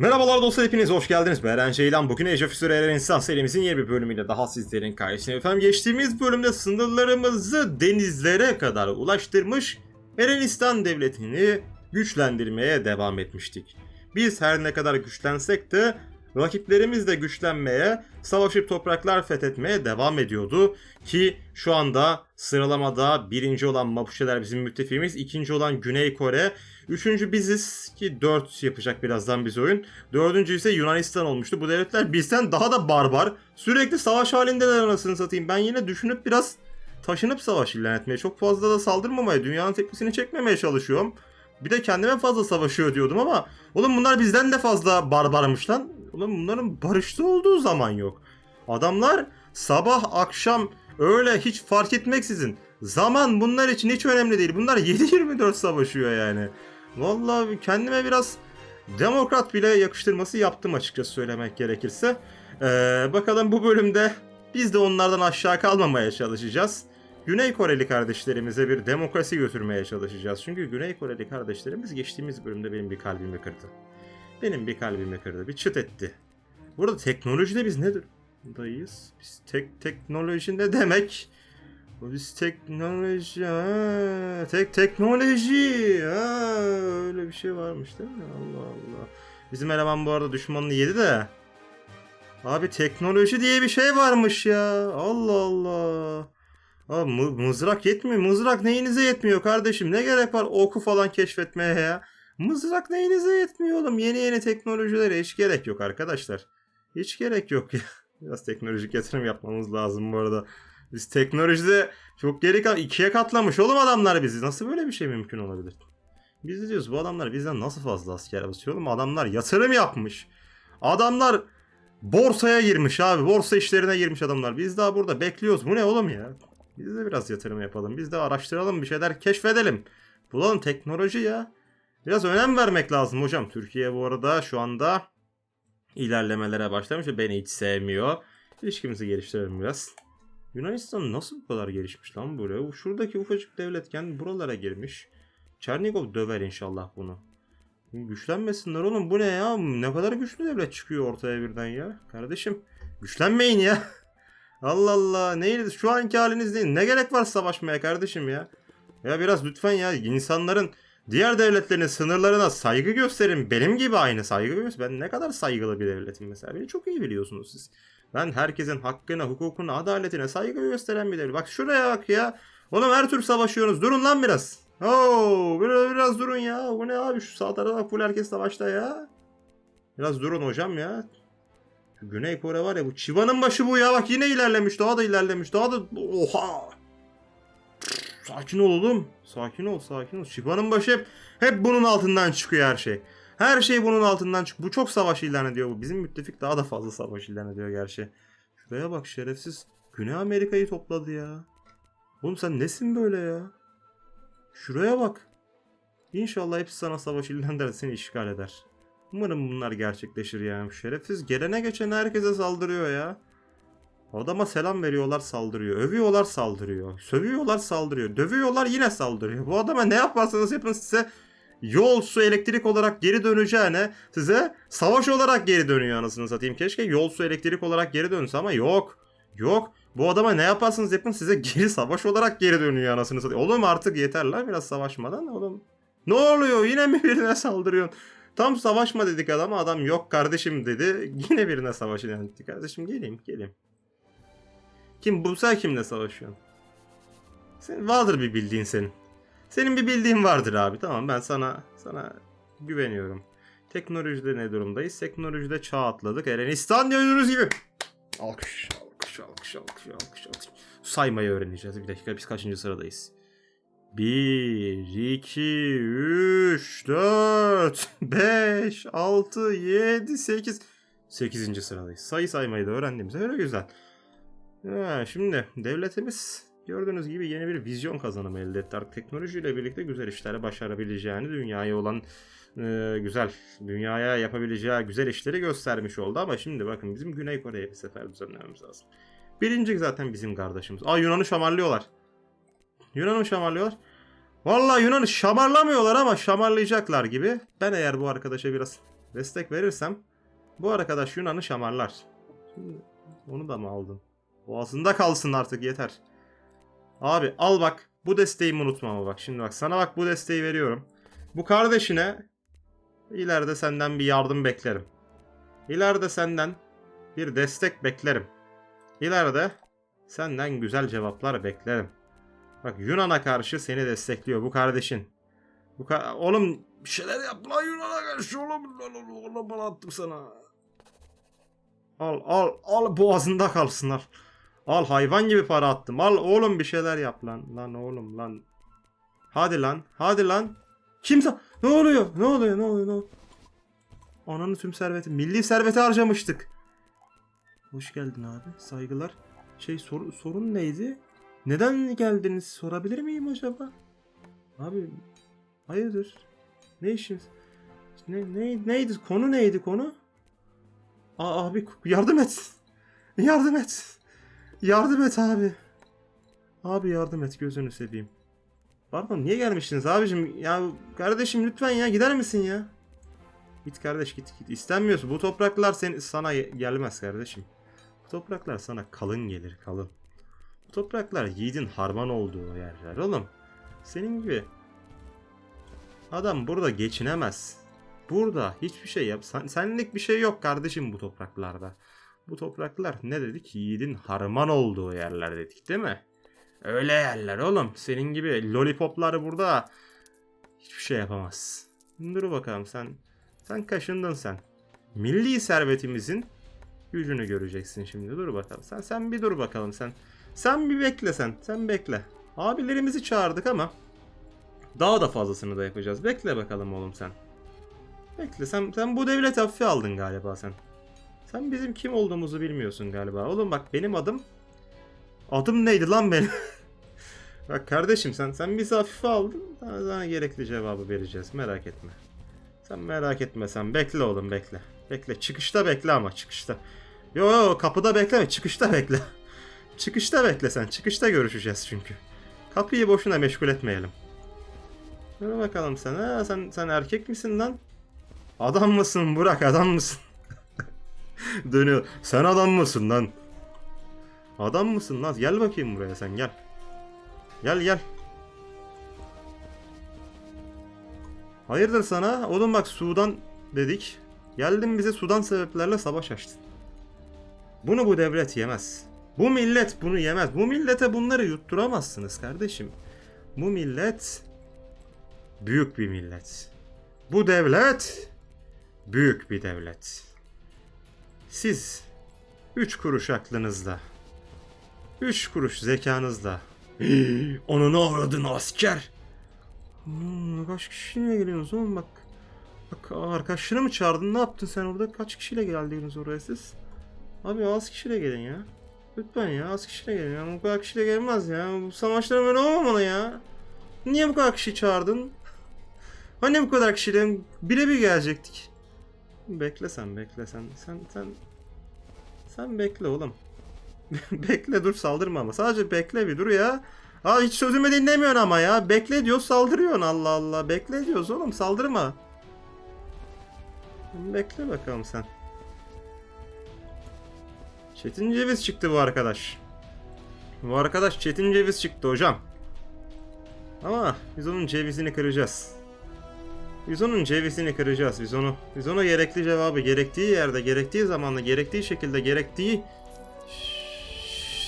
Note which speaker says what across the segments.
Speaker 1: Merhabalar dostlar hepiniz hoş geldiniz. Ben Eren Ceylan. Bugün Age of History Eren İnsan serimizin yeni bir bölümüyle daha sizlerin karşısına. Efendim geçtiğimiz bölümde sınırlarımızı denizlere kadar ulaştırmış Erenistan devletini güçlendirmeye devam etmiştik. Biz her ne kadar güçlensek de rakiplerimiz de güçlenmeye, savaşıp topraklar fethetmeye devam ediyordu. Ki şu anda sıralamada birinci olan Mapuche'ler bizim müttefiğimiz, ikinci olan Güney Kore, üçüncü biziz ki 4 yapacak birazdan biz oyun. Dördüncü ise Yunanistan olmuştu. Bu devletler bizden daha da barbar. Sürekli savaş halindeler anasını satayım. Ben yine düşünüp biraz taşınıp savaş ilan etmeye, çok fazla da saldırmamaya, dünyanın tepkisini çekmemeye çalışıyorum. Bir de kendime fazla savaşıyor diyordum ama oğlum bunlar bizden de fazla barbarmış lan. Oğlum bunların barışta olduğu zaman yok. Adamlar sabah, akşam, öyle hiç fark etmeksizin. Zaman bunlar için hiç önemli değil. Bunlar 7-24 savaşıyor yani. Vallahi kendime biraz demokrat bile yakıştırması yaptım açıkçası söylemek gerekirse. Ee, bakalım bu bölümde biz de onlardan aşağı kalmamaya çalışacağız. Güney Koreli kardeşlerimize bir demokrasi götürmeye çalışacağız. Çünkü Güney Koreli kardeşlerimiz geçtiğimiz bölümde benim bir kalbimi kırdı. Benim bir kalbimi kırdı. Bir çıt etti. Burada teknolojide biz ne durumdayız? Biz tek teknoloji ne demek? Biz teknoloji ha, tek teknoloji ha, öyle bir şey varmış değil mi? Allah Allah. Bizim eleman bu arada düşmanını yedi de. Abi teknoloji diye bir şey varmış ya. Allah Allah. Abi mı- mızrak yetmiyor. Mızrak neyinize yetmiyor kardeşim? Ne gerek var oku falan keşfetmeye ya? Mızrak neyinize yetmiyor oğlum? Yeni yeni teknolojilere hiç gerek yok arkadaşlar. Hiç gerek yok ya. Biraz teknolojik yatırım yapmamız lazım bu arada. Biz teknolojide çok geri kal ikiye katlamış oğlum adamlar bizi. Nasıl böyle bir şey mümkün olabilir? Biz diyoruz bu adamlar bizden nasıl fazla asker basıyor oğlum? Adamlar yatırım yapmış. Adamlar borsaya girmiş abi. Borsa işlerine girmiş adamlar. Biz daha burada bekliyoruz. Bu ne oğlum ya? Biz de biraz yatırım yapalım. Biz de araştıralım bir şeyler keşfedelim. Bulalım teknoloji ya. Biraz önem vermek lazım hocam. Türkiye bu arada şu anda ilerlemelere başlamış beni hiç sevmiyor. İlişkimizi geliştirelim biraz. Yunanistan nasıl bu kadar gelişmiş lan buraya? Şuradaki ufacık devletken buralara girmiş. Çernigov döver inşallah bunu. Güçlenmesinler oğlum bu ne ya? Ne kadar güçlü devlet çıkıyor ortaya birden ya. Kardeşim güçlenmeyin ya. Allah Allah neyiniz şu anki haliniz değil. Ne gerek var savaşmaya kardeşim ya? Ya biraz lütfen ya insanların diğer devletlerin sınırlarına saygı gösterin. Benim gibi aynı saygı gösterin. Ben ne kadar saygılı bir devletim mesela. Beni çok iyi biliyorsunuz siz. Ben herkesin hakkına, hukukuna, adaletine saygı gösteren bir devlet. Bak şuraya bak ya. Oğlum her tür savaşıyorsunuz. Durun lan biraz. Oo, biraz, biraz durun ya. Bu ne abi şu sağ tarafa full herkes savaşta ya. Biraz durun hocam ya. Şu Güney Kore var ya bu çıvanın başı bu ya. Bak yine ilerlemiş. Daha da ilerlemiş. Daha da oha. Sakin ol oğlum. Sakin ol, sakin ol. Şivanın başı hep, hep bunun altından çıkıyor her şey. Her şey bunun altından çık. Bu çok savaş ilan ediyor bu. Bizim müttefik daha da fazla savaş ilan ediyor gerçi. Şuraya bak şerefsiz. Güney Amerika'yı topladı ya. Oğlum sen nesin böyle ya? Şuraya bak. İnşallah hepsi sana savaş ilan eder seni işgal eder. Umarım bunlar gerçekleşir yani. Şerefsiz gelene geçene herkese saldırıyor ya. Adama selam veriyorlar saldırıyor. Övüyorlar saldırıyor. Sövüyorlar saldırıyor. Dövüyorlar yine saldırıyor. Bu adama ne yaparsanız yapın size yol, su, elektrik olarak geri döneceğine size savaş olarak geri dönüyor anasını satayım. Keşke yol, su, elektrik olarak geri dönse ama yok. Yok. Bu adama ne yaparsanız yapın size geri savaş olarak geri dönüyor anasını satayım. Oğlum artık yeter lan biraz savaşmadan oğlum. Ne oluyor yine mi birine saldırıyorsun? Tam savaşma dedik adama adam yok kardeşim dedi. Yine birine savaş ilan etti. Kardeşim geleyim geleyim. Kim bu sen kimle savaşıyorsun? Senin vardır bir bildiğin senin. Senin bir bildiğin vardır abi. Tamam ben sana sana güveniyorum. Teknolojide ne durumdayız? Teknolojide çağ atladık. Erenistan gördüğünüz gibi. Alkış, alkış, alkış, alkış, alkış, alkış. Saymayı öğreneceğiz. Bir dakika biz kaçıncı sıradayız? 1, 2, 3, 4, 5, 6, 7, 8. 8. sıradayız. Sayı saymayı da öğrendiğimize göre güzel. Ha, şimdi devletimiz gördüğünüz gibi yeni bir vizyon kazanımı elde etti. Artık teknolojiyle birlikte güzel işler başarabileceğini, dünyaya olan e, güzel, dünyaya yapabileceği güzel işleri göstermiş oldu. Ama şimdi bakın bizim Güney Kore'ye bir sefer düzenlememiz lazım. Birinci zaten bizim kardeşimiz. Aa Yunan'ı şamarlıyorlar. Yunan'ı şamarlıyorlar. Vallahi Yunan'ı şamarlamıyorlar ama şamarlayacaklar gibi. Ben eğer bu arkadaşa biraz Destek verirsem bu arkadaş Yunan'ı şamarlar. Şimdi onu da mı aldın? Boğazında kalsın artık yeter. Abi al bak bu desteğimi unutma ama bak şimdi bak sana bak bu desteği veriyorum. Bu kardeşine ileride senden bir yardım beklerim. İleride senden bir destek beklerim. İleride senden güzel cevaplar beklerim. Bak Yunan'a karşı seni destekliyor bu kardeşin. Bu ka- oğlum bir şeyler yap lan Yunan'a karşı oğlum, oğlum bana attım sana. Al al al boğazında kalsınlar. Al hayvan gibi para attım. Al oğlum bir şeyler yap lan. Lan oğlum lan. Hadi lan. Hadi lan. Kimse... Ne oluyor? Ne oluyor? Ne oluyor? Ne oluyor? Ananın tüm serveti. Milli serveti harcamıştık. Hoş geldin abi. Saygılar. Şey sor- sorun neydi? Neden geldiniz sorabilir miyim acaba? Abi hayırdır? Ne işiniz? Ne, ne, neydi? Konu neydi konu? Aa, abi yardım et. Yardım et. Yardım et abi. Abi yardım et gözünü seveyim. Pardon niye gelmiştiniz abicim? Ya kardeşim lütfen ya gider misin ya? Git kardeş git git. İstenmiyorsun. Bu topraklar sen, sana gelmez kardeşim. Bu topraklar sana kalın gelir kalın. Bu topraklar yiğidin harman olduğu yerler oğlum. Senin gibi adam burada geçinemez. Burada hiçbir şey yap. Sen, senlik bir şey yok kardeşim bu topraklarda. Bu topraklar ne dedik? Yiğidin harman olduğu yerler dedik değil mi? Öyle yerler oğlum. Senin gibi lollipoplar burada hiçbir şey yapamaz. Dur bakalım sen. Sen kaşındın sen. Milli servetimizin gücünü göreceksin şimdi. Dur bakalım. Sen sen bir dur bakalım sen. Sen bir bekle sen. Sen bekle. Abilerimizi çağırdık ama daha da fazlasını da yapacağız. Bekle bakalım oğlum sen. Bekle sen, sen bu devlet hafife aldın galiba sen. Sen bizim kim olduğumuzu bilmiyorsun galiba. Oğlum bak benim adım... Adım neydi lan benim? bak kardeşim sen sen bizi hafife aldın. Sana, sana gerekli cevabı vereceğiz. Merak etme. Sen merak etme sen. Bekle oğlum bekle. Bekle. Çıkışta bekle ama çıkışta. Yo yo kapıda bekleme. Çıkışta bekle. çıkışta bekle sen. Çıkışta görüşeceğiz çünkü. Kapıyı boşuna meşgul etmeyelim. Dur bakalım sen. Ha, sen sen erkek misin lan? Adam mısın Burak adam mısın? Dönüyor. Sen adam mısın lan? Adam mısın lan? Gel bakayım buraya sen gel. Gel gel. Hayırdır sana? Oğlum bak Sudan dedik. Geldin bize Sudan sebeplerle savaş açtın. Bunu bu devlet yemez. Bu millet bunu yemez. Bu millete bunları yutturamazsınız kardeşim. Bu millet büyük bir millet. Bu devlet büyük bir devlet. Siz üç kuruş aklınızla, üç kuruş zekanızla onu ne avradın asker? Hmm, kaç kişiyle geliyorsunuz oğlum bak. Bak arkadaşını mı çağırdın ne yaptın sen orada kaç kişiyle geldiniz oraya siz? Abi az kişiyle gelin ya. Lütfen ya az kişiyle gelin ya bu kadar kişiyle gelmez ya. Bu savaşlar böyle olmamalı ya. Niye bu kadar kişi çağırdın? Hani bu kadar kişiyle birebir gelecektik. Bekle sen bekle sen sen sen sen bekle oğlum. bekle dur saldırma ama sadece bekle bir dur ya. Aa hiç sözümü dinlemiyorsun ama ya. Bekle diyor saldırıyorsun Allah Allah. Bekle diyoruz oğlum saldırma. Bekle bakalım sen. Çetin Ceviz çıktı bu arkadaş. Bu arkadaş Çetin Ceviz çıktı hocam. Ama biz onun cevizini kıracağız. Biz onun cevizini kıracağız. Biz onu biz ona gerekli cevabı gerektiği yerde, gerektiği zamanda, gerektiği şekilde, gerektiği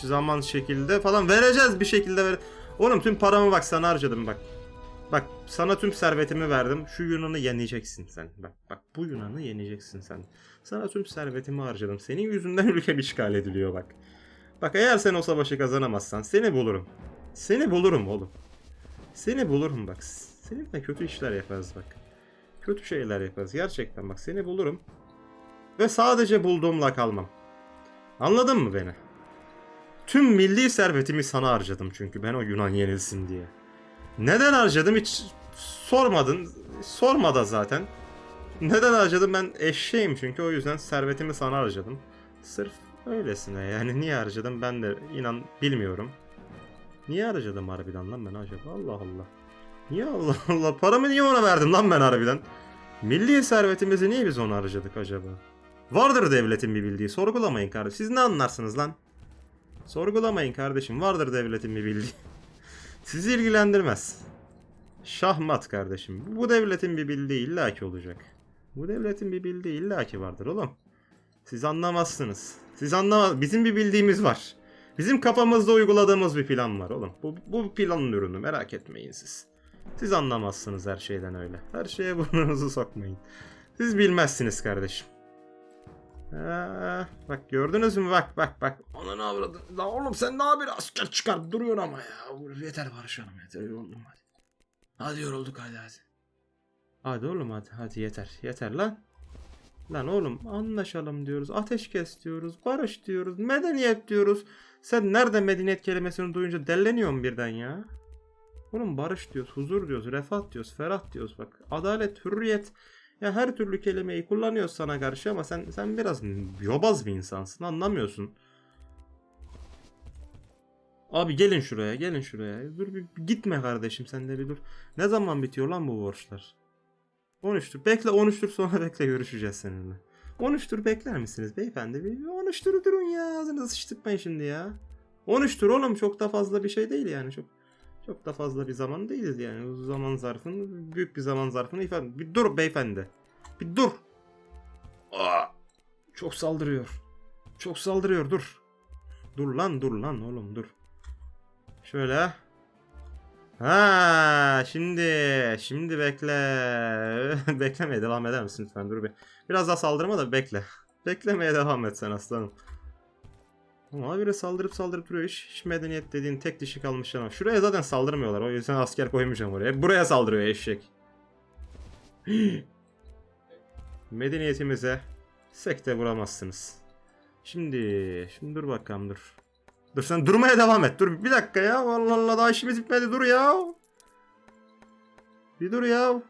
Speaker 1: zaman şekilde falan vereceğiz bir şekilde ver. Oğlum tüm paramı bak sana harcadım bak. Bak sana tüm servetimi verdim. Şu Yunan'ı yeneceksin sen. Bak bak bu Yunan'ı yeneceksin sen. Sana tüm servetimi harcadım. Senin yüzünden ülkem işgal ediliyor bak. Bak eğer sen o savaşı kazanamazsan seni bulurum. Seni bulurum oğlum. Seni bulurum bak. Seninle kötü işler yaparız bak. Kötü şeyler yaparız. Gerçekten bak seni bulurum. Ve sadece bulduğumla kalmam. Anladın mı beni? Tüm milli servetimi sana harcadım çünkü ben o Yunan yenilsin diye. Neden harcadım hiç sormadın. Sorma da zaten. Neden harcadım ben eşeğim çünkü o yüzden servetimi sana harcadım. Sırf öylesine yani niye harcadım ben de inan bilmiyorum. Niye harcadım harbiden lan ben acaba Allah Allah. Niye Allah Allah paramı niye ona verdim lan ben harbiden. Milli servetimizi niye biz ona harcadık acaba? Vardır devletin bir bildiği. Sorgulamayın kardeşim. Siz ne anlarsınız lan? Sorgulamayın kardeşim. Vardır devletin bir bildiği. Sizi ilgilendirmez. Şahmat kardeşim. Bu devletin bir bildiği illaki olacak. Bu devletin bir bildiği illaki vardır oğlum. Siz anlamazsınız. Siz anlamaz. Bizim bir bildiğimiz var. Bizim kafamızda uyguladığımız bir plan var oğlum. Bu, bu planın ürünü merak etmeyin siz. Siz anlamazsınız her şeyden öyle. Her şeye burnunuzu sokmayın. Siz bilmezsiniz kardeşim. Ha, bak gördünüz mü bak bak bak. Ona ne avradın? Lan oğlum sen daha bir asker çıkar duruyorsun ama ya. Yeter Barış Hanım yeter yoruldum hadi. Hadi yorulduk hadi hadi. Hadi oğlum hadi hadi yeter yeter lan. Lan oğlum anlaşalım diyoruz. Ateşkes diyoruz. Barış diyoruz. Medeniyet diyoruz. Sen nerede medeniyet kelimesini duyunca delleniyorsun birden ya? Oğlum barış diyoruz, huzur diyoruz, refah diyoruz, ferah diyoruz bak. Adalet, hürriyet. Ya her türlü kelimeyi kullanıyoruz sana karşı ama sen sen biraz yobaz bir insansın. Anlamıyorsun. Abi gelin şuraya, gelin şuraya. Dur bir gitme kardeşim sen de bir dur. Ne zaman bitiyor lan bu borçlar? 13'tür. Bekle 13'tür sonra bekle görüşeceğiz seninle. 13'tür bekler misiniz beyefendi? Bir 13'tür durun ya. Ağzınızı sıçtırmayın şimdi ya. 13'tür oğlum çok da fazla bir şey değil yani. Çok çok da fazla bir zaman değiliz yani. O zaman zarfını büyük bir zaman zarfını ifade. Bir dur beyefendi. Bir dur. Aa, çok saldırıyor. Çok saldırıyor dur. Dur lan dur lan oğlum dur. Şöyle. Ha şimdi şimdi bekle. Beklemeye devam eder misin lütfen dur bir. Biraz daha saldırma da bekle. Beklemeye devam et sen aslanım. Ama biri saldırıp saldırıp duruyor. Hiç, hiç medeniyet dediğin tek dişi kalmış ama. Şuraya zaten saldırmıyorlar. O yüzden asker koymayacağım oraya. Buraya saldırıyor eşek. Medeniyetimize sekte vuramazsınız. Şimdi, şimdi dur bakalım dur. Dur sen durmaya devam et. Dur bir dakika ya. Allah Allah daha işimiz bitmedi. Dur ya. Bir dur ya.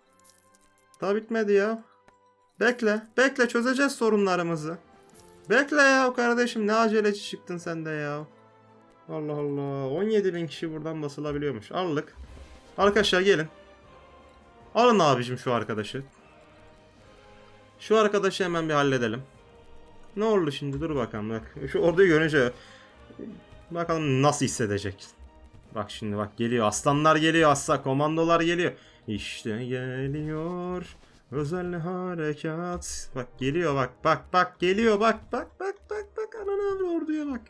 Speaker 1: Daha bitmedi ya. Bekle. Bekle çözeceğiz sorunlarımızı. Bekle ya kardeşim ne aceleci çıktın sen de ya. Allah Allah. 17 bin kişi buradan basılabiliyormuş. Aldık. Arkadaşlar gelin. Alın abicim şu arkadaşı. Şu arkadaşı hemen bir halledelim. Ne oldu şimdi dur bakalım bak. Şu orduyu görünce bakalım nasıl hissedecek. Bak şimdi bak geliyor. Aslanlar geliyor. Asla komandolar geliyor. İşte geliyor. Özel harekat. Bak geliyor bak. Bak bak geliyor bak. Bak bak bak bak. Ananı avra orduya bak.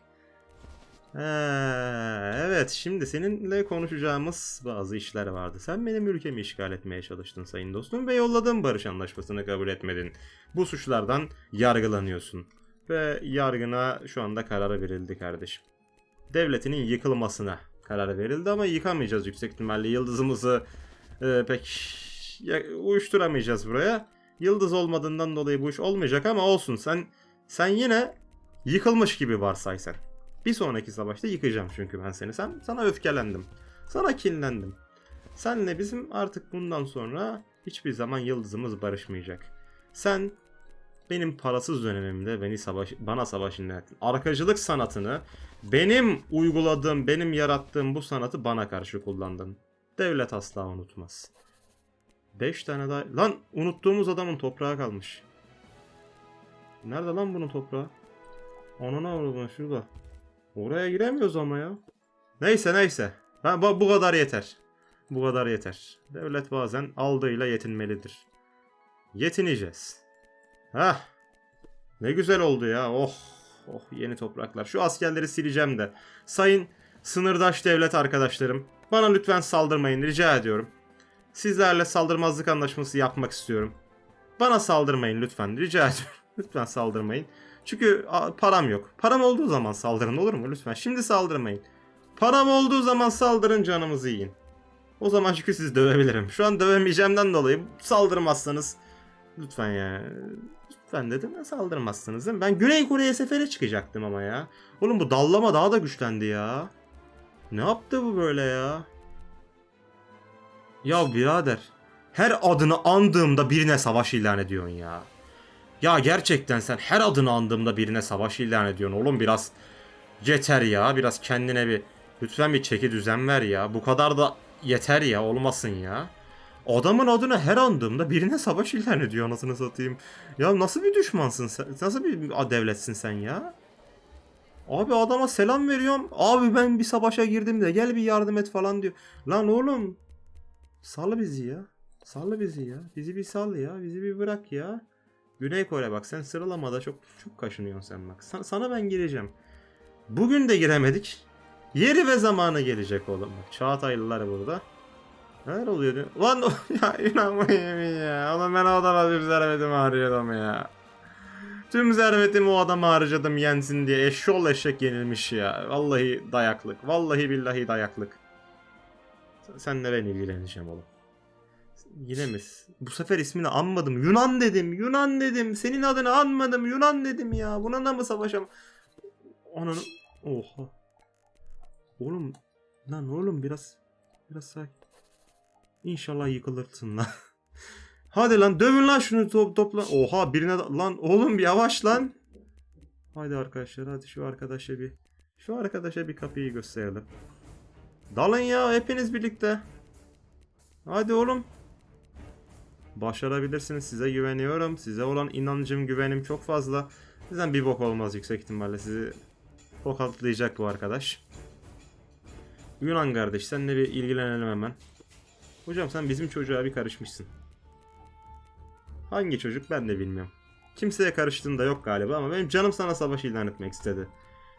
Speaker 1: Ha, evet şimdi seninle konuşacağımız bazı işler vardı. Sen benim ülkemi işgal etmeye çalıştın sayın dostum ve yolladığım barış anlaşmasını kabul etmedin. Bu suçlardan yargılanıyorsun. Ve yargına şu anda kararı verildi kardeşim. Devletinin yıkılmasına karar verildi ama yıkamayacağız yüksek ihtimalle. Yıldızımızı e, pek ya- uyuşturamayacağız buraya. Yıldız olmadığından dolayı bu iş olmayacak ama olsun. Sen sen yine yıkılmış gibi varsay sen. Bir sonraki savaşta yıkacağım çünkü ben seni. Sen sana öfkelendim. Sana kinlendim. Senle bizim artık bundan sonra hiçbir zaman yıldızımız barışmayacak. Sen benim parasız dönemimde beni savaş bana savaş ilan ettin. Arkacılık sanatını benim uyguladığım, benim yarattığım bu sanatı bana karşı kullandın. Devlet asla unutmaz. 5 tane daha... Lan unuttuğumuz adamın toprağı kalmış. Nerede lan bunun toprağı? Anana vurma şurada. Oraya giremiyoruz ama ya. Neyse neyse. Ben, bu, bu kadar yeter. Bu kadar yeter. Devlet bazen aldığıyla yetinmelidir. Yetineceğiz. Hah. Ne güzel oldu ya. Oh. Oh yeni topraklar. Şu askerleri sileceğim de. Sayın sınırdaş devlet arkadaşlarım. Bana lütfen saldırmayın rica ediyorum. Sizlerle saldırmazlık anlaşması yapmak istiyorum. Bana saldırmayın lütfen rica ediyorum. lütfen saldırmayın. Çünkü param yok. Param olduğu zaman saldırın olur mu lütfen? Şimdi saldırmayın. Param olduğu zaman saldırın canımızı yiyin. O zaman çünkü sizi dövebilirim. Şu an dövemeyeceğimden dolayı saldırmazsanız lütfen ya. Lütfen dedim ya saldırmazsınız değil mi? Ben Güney Kore'ye sefere çıkacaktım ama ya. Oğlum bu dallama daha da güçlendi ya. Ne yaptı bu böyle ya? Ya birader. Her adını andığımda birine savaş ilan ediyorsun ya. Ya gerçekten sen her adını andığımda birine savaş ilan ediyorsun oğlum biraz yeter ya biraz kendine bir lütfen bir çeki düzen ver ya bu kadar da yeter ya olmasın ya. Adamın adını her andığımda birine savaş ilan ediyor anasını satayım. Ya nasıl bir düşmansın sen? Nasıl bir devletsin sen ya? Abi adama selam veriyorum. Abi ben bir savaşa girdim de gel bir yardım et falan diyor. Lan oğlum sal bizi ya. Sal bizi ya. Bizi bir sal ya. Bizi bir bırak ya. Güney Kore bak sen sıralamada çok çok kaşınıyorsun sen bak. Sa- sana ben gireceğim. Bugün de giremedik. Yeri ve zamanı gelecek oğlum. Çağataylılar burada. Neler oluyor. Lan ya inanmayayım ya. Oğlum ben o adama bir servetimi harcadım ya. Tüm servetimi o adama harcadım yensin diye. Eşşoğlu eşek yenilmiş ya. Vallahi dayaklık. Vallahi billahi dayaklık. Sen- Senle ben ilgileneceğim oğlum. Yine mi? Bu sefer ismini anmadım. Yunan dedim. Yunan dedim. Senin adını anmadım. Yunan dedim ya. Buna da mı savaşam? Onun... Oha. Oğlum. Lan oğlum biraz... Biraz sakin. İnşallah yıkılırsın lan. Hadi lan dövün lan şunu top, topla. Oha birine lan oğlum yavaş lan. Haydi arkadaşlar hadi şu arkadaşa bir şu arkadaşa bir kapıyı gösterelim. Dalın ya hepiniz birlikte. Hadi oğlum. Başarabilirsiniz size güveniyorum. Size olan inancım güvenim çok fazla. Sizden bir bok olmaz yüksek ihtimalle sizi tokatlayacak bu arkadaş. Yunan kardeş seninle bir ilgilenelim hemen. Hocam sen bizim çocuğa bir karışmışsın. Hangi çocuk ben de bilmiyorum. Kimseye karıştığın da yok galiba ama benim canım sana savaş ilan etmek istedi.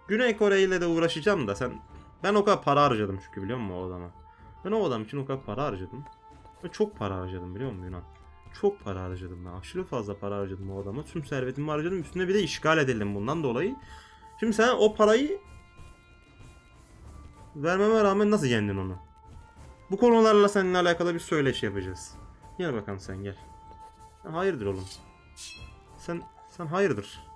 Speaker 1: Güney Kore ile de uğraşacağım da sen... Ben o kadar para harcadım çünkü biliyor musun o adama? Ben o adam için o kadar para harcadım. Ve çok para harcadım biliyor musun Yunan? Çok para harcadım ben. Aşırı fazla para harcadım o adama. Tüm servetimi harcadım. Üstüne bir de işgal edildim bundan dolayı. Şimdi sen o parayı vermeme rağmen nasıl yendin onu? Bu konularla seninle alakalı bir söyleşi yapacağız. Gel bakalım sen gel. Hayırdır oğlum? Sen sen hayırdır?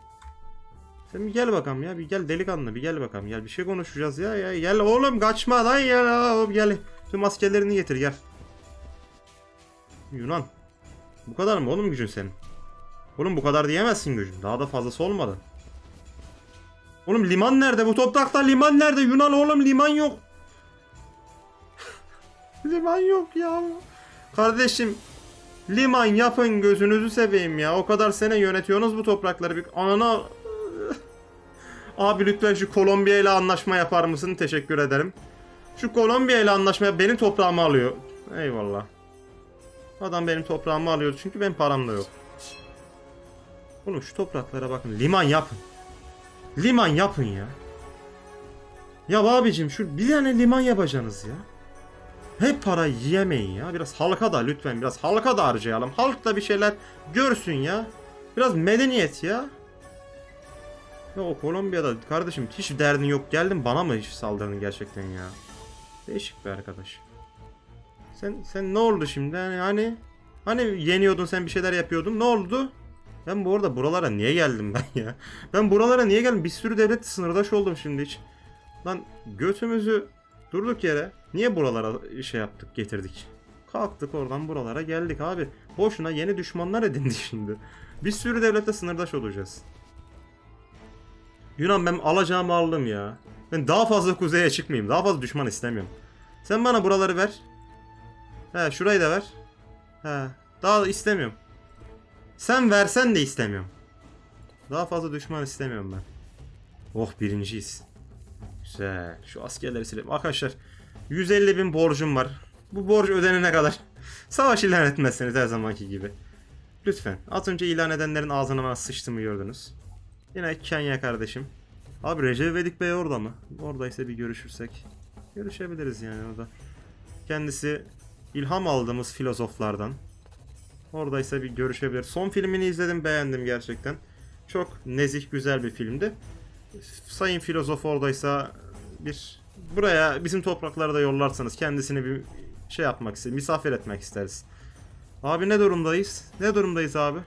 Speaker 1: Sen bir gel bakalım ya bir gel delikanlı bir gel bakalım gel bir şey konuşacağız ya ya gel oğlum kaçma lan ya oğlum gel tüm askerlerini getir gel. Yunan bu kadar mı oğlum gücün senin? Oğlum bu kadar diyemezsin gücün daha da fazlası olmadı. Oğlum liman nerede bu toprakta liman nerede Yunan oğlum liman yok. liman yok ya. Kardeşim liman yapın gözünüzü seveyim ya. O kadar sene yönetiyorsunuz bu toprakları. Bir anana Abi lütfen şu Kolombiya ile anlaşma yapar mısın? Teşekkür ederim. Şu Kolombiya ile anlaşma benim toprağımı alıyor. Eyvallah. Adam benim toprağımı alıyor çünkü benim param da yok. Oğlum şu topraklara bakın. Liman yapın. Liman yapın ya. Ya abicim şu bir tane liman yapacaksınız ya. Hep para yiyemeyin ya. Biraz halka da lütfen biraz halka da harcayalım. Halk da bir şeyler görsün ya. Biraz medeniyet ya. Ya o Kolombiya'da kardeşim hiç derdin yok geldin bana mı hiç saldırdın gerçekten ya? Değişik bir arkadaş. Sen sen ne oldu şimdi hani hani yeniyordun sen bir şeyler yapıyordun ne oldu? Ben bu arada buralara niye geldim ben ya? Ben buralara niye geldim? Bir sürü devlet sınırdaş oldum şimdi hiç. Lan götümüzü durduk yere niye buralara şey yaptık getirdik? Kalktık oradan buralara geldik abi. Boşuna yeni düşmanlar edindi şimdi. Bir sürü devletle sınırdaş olacağız. Yunan ben alacağımı aldım ya. Ben daha fazla kuzeye çıkmayayım. Daha fazla düşman istemiyorum. Sen bana buraları ver. He şurayı da ver. He daha da istemiyorum. Sen versen de istemiyorum. Daha fazla düşman istemiyorum ben. Oh birinciyiz. Güzel. Şu askerleri silelim. Arkadaşlar 150 bin borcum var. Bu borç ödenene kadar savaş ilan etmezseniz her zamanki gibi. Lütfen. Az önce ilan edenlerin ağzına sıçtığımı gördünüz. Yine Kenya kardeşim. Abi Recep İvedik Bey orada mı? Oradaysa bir görüşürsek. Görüşebiliriz yani orada. Kendisi ilham aldığımız filozoflardan. Oradaysa bir görüşebilir. Son filmini izledim beğendim gerçekten. Çok nezih güzel bir filmdi. Sayın filozof oradaysa bir buraya bizim topraklara da yollarsanız kendisini bir şey yapmak isteriz. Misafir etmek isteriz. Abi ne durumdayız? Ne durumdayız abi?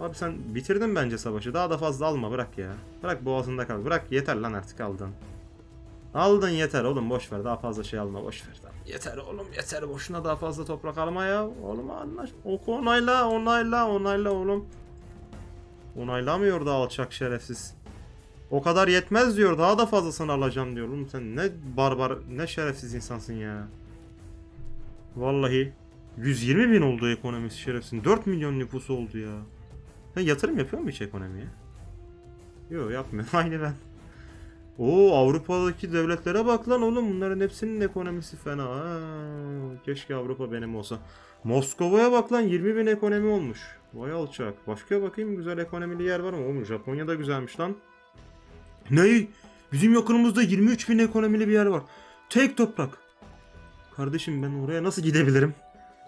Speaker 1: Abi sen bitirdin bence savaşı. Daha da fazla alma bırak ya. Bırak boğazında kal. Bırak yeter lan artık aldın. Aldın yeter oğlum boş ver. Daha fazla şey alma boş ver. Tamam. Yeter oğlum yeter. Boşuna daha fazla toprak alma ya. Oğlum anlaş. Oku onayla onayla onayla oğlum. Onaylamıyor da alçak şerefsiz. O kadar yetmez diyor. Daha da fazlasını alacağım diyor. Oğlum sen ne barbar ne şerefsiz insansın ya. Vallahi 120 bin oldu ekonomisi şerefsin. 4 milyon nüfusu oldu ya. Sen yatırım yapıyor mu hiç ekonomiye? Yok yapmıyor. Aynı ben. Oo Avrupa'daki devletlere bak lan oğlum. Bunların hepsinin ekonomisi fena. Ha, keşke Avrupa benim olsa. Moskova'ya bak lan 20 bin ekonomi olmuş. Vay alçak. Başka bakayım güzel ekonomili yer var mı? Oğlum Japonya da güzelmiş lan. Ne? Bizim yakınımızda 23 bin ekonomili bir yer var. Tek toprak. Kardeşim ben oraya nasıl gidebilirim?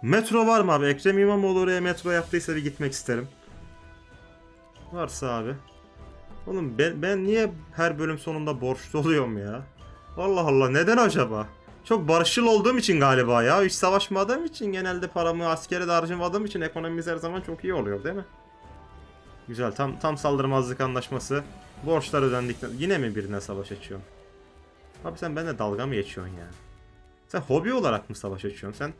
Speaker 1: Metro var mı abi? Ekrem İmamoğlu oraya metro yaptıysa bir gitmek isterim. Varsa abi. Oğlum ben, ben niye her bölüm sonunda borçlu oluyorum ya? Allah Allah neden acaba? Çok barışçıl olduğum için galiba ya. Hiç savaşmadığım için genelde paramı askere de harcamadığım için ekonomimiz her zaman çok iyi oluyor değil mi? Güzel tam tam saldırmazlık anlaşması. Borçlar ödendikten yine mi birine savaş açıyorsun? Abi sen benimle dalga mı geçiyorsun ya? Sen hobi olarak mı savaş açıyorsun? Sen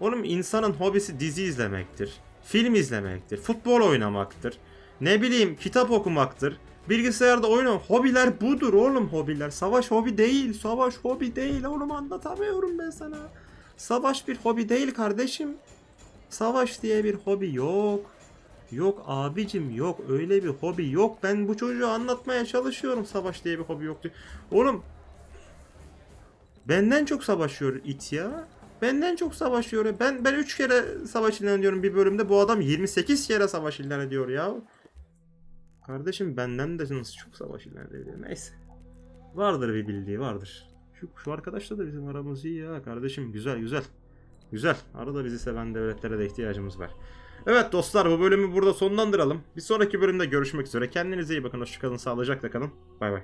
Speaker 1: Oğlum insanın hobisi dizi izlemektir. Film izlemektir. Futbol oynamaktır. Ne bileyim kitap okumaktır. Bilgisayarda oyun. Hobiler budur oğlum hobiler. Savaş hobi değil. Savaş hobi değil oğlum anlatamıyorum ben sana. Savaş bir hobi değil kardeşim. Savaş diye bir hobi yok. Yok abicim yok öyle bir hobi yok. Ben bu çocuğu anlatmaya çalışıyorum savaş diye bir hobi yok diye. Oğlum benden çok savaşıyor it ya. Benden çok savaşıyor. Ben ben 3 kere savaş ilan ediyorum bir bölümde. Bu adam 28 kere savaş ilan ediyor ya. Kardeşim benden de nasıl çok savaş edebiliyor. Neyse. Vardır bir bildiği vardır. Şu, şu arkadaşla da bizim aramız iyi ya kardeşim. Güzel güzel. Güzel. Arada bizi seven devletlere de ihtiyacımız var. Evet dostlar bu bölümü burada sonlandıralım. Bir sonraki bölümde görüşmek üzere. Kendinize iyi bakın. Hoşçakalın. Sağlıcakla kalın. Bay bay.